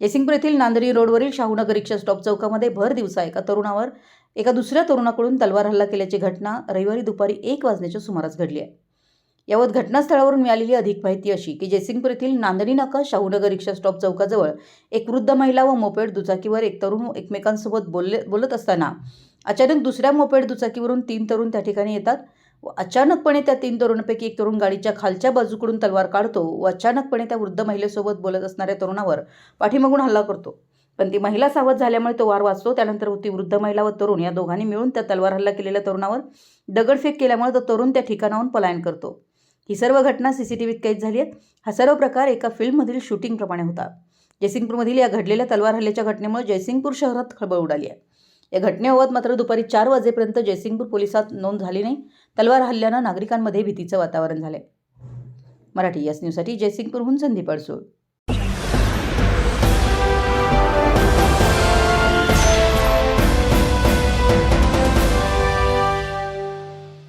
जयसिंगपूर येथील नांदरी रोडवरील शाहूनगर रिक्षा स्टॉप चौकामध्ये भर दिवसा एका तरुणावर एका दुसऱ्या तरुणाकडून तलवार हल्ला केल्याची घटना रविवारी दुपारी एक वाजण्याच्या सुमारास घडली आहे. यावत घटनास्थळावरून मिळालेली अधिक माहिती अशी की जयसिंगपूर येथील नांदणी नाका शाहूनगर रिक्षा स्टॉप चौकाजवळ एक वृद्ध महिला व मोपेड दुचाकीवर एक तरुण एकमेकांसोबत बोलले बोलत असताना अचानक दुसऱ्या मोपेड दुचाकीवरून तीन तरुण त्या ठिकाणी येतात. व अचानकपणे त्या तीन तरुणांपैकी एक तरुण गाडीच्या खालच्या बाजूकडून तलवार काढतो व अचानकपणे त्या वृद्ध महिलेसोबत बोलत असणाऱ्या तरुणावर पाठीमागून हल्ला करतो. पण ती महिला सावध झाल्यामुळे तो वार वाचतो. त्यानंतर ती वृद्ध महिला व तरुण या दोघांनी मिळून त्या तलवार हल्ला केलेल्या तरुणावर दगडफेक केल्यामुळे तो तरुण त्या ठिकाणाहून पलायन करतो. ही सर्व घटना सी सी टी व्हीत कैद झाली आहे हा सर्व प्रकार एका फिल्ममधील शूटिंगप्रमाणे होता. जयसिंगपूरमधील या घडलेल्या तलवार हल्ल्याच्या घटनेमुळे जयसिंगपूर शहरात खळबळ उडाली आहे. या घटनेबाबत मात्र दुपारी चार वाजेपर्यंत जयसिंगपूर पोलिसात नोंद झाली नाही. तलवार हल्ल्यानं नागरिकांमध्ये भीतीचं वातावरण झालंय. मराठी याच न्यूजसाठी जयसिंगपूरहून संदीप अडसूळ.